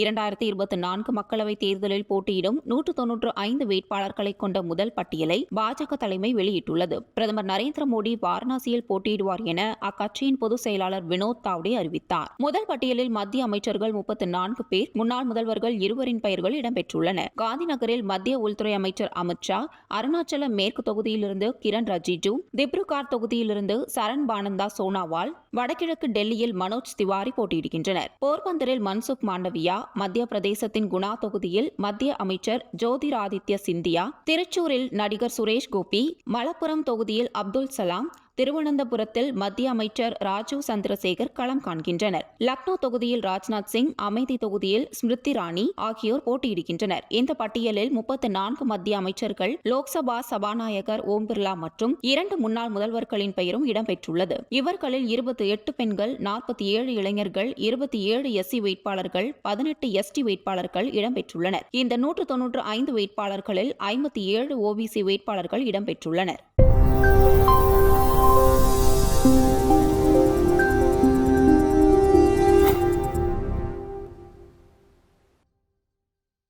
இரண்டாயிரத்தி இருபத்தி நான்கு மக்களவைத் தேர்தலில் போட்டியிடும் நூற்று தொன்னூற்று ஐந்து வேட்பாளர்களை கொண்ட முதல் பட்டியலை பாஜக தலைமை வெளியிட்டுள்ளது. பிரதமர் நரேந்திர மோடி வாரணாசியில் போட்டியிடுவார் என அக்கட்சியின் பொதுச் செயலாளர் வினோத் தாவ்டே அறிவித்தார். முதல் பட்டியலில் மத்திய அமைச்சர்கள் முப்பத்தி நான்கு பேர் முன்னாள் முதல்வர்கள் இருவரின் பெயர்கள் இடம்பெற்றுள்ளன. காந்தி நகரில் மத்திய உள்துறை அமைச்சர் அமித்ஷா அருணாச்சலம் மேற்கு தொகுதியிலிருந்து கிரண் ரஜிஜு திப்ருகார் தொகுதியிலிருந்து சரண் பானந்தா சோனாவால் வடகிழக்கு டெல்லியில் மனோஜ் திவாரி போட்டியிடுகின்றனர். போர்பந்தரில் மன்சுக் மாண்டவியா மத்திய பிரதேசத்தின் குணா தொகுதியில் மத்திய அமைச்சர் ஜோதிராதித்ய சிந்தியா திருச்சூரில் நடிகர் சுரேஷ் கோபி மலப்புரம் தொகுதியில் அப்துல் சலாம் திருவனந்தபுரத்தில் மத்திய அமைச்சர் ராஜீவ் சந்திரசேகர் களம் காண்கின்றனர். லக்னோ தொகுதியில் ராஜ்நாத் சிங் அமைதி தொகுதியில் ஸ்மிருதி ராணி ஆகியோர் போட்டியிடுகின்றனர். இந்த பட்டியலில் முப்பத்து நான்கு மத்திய அமைச்சர்கள் லோக்சபா சபாநாயகர் ஓம் பிர்லா மற்றும் இரண்டு முன்னாள் முதல்வர்களின் பெயரும் இடம்பெற்றுள்ளது. இவர்களில் இருபத்தி எட்டு பெண்கள் நாற்பத்தி ஏழு இளைஞர்கள் இருபத்தி ஏழு எஸ்சி வேட்பாளர்கள் பதினெட்டு எஸ்டி வேட்பாளர்கள் இடம்பெற்றுள்ளனர். இந்த நூற்று தொன்னூற்று ஐந்து வேட்பாளர்களில் ஐம்பத்தி ஏழு ஓபிசி வேட்பாளர்கள் இடம்பெற்றுள்ளனர்.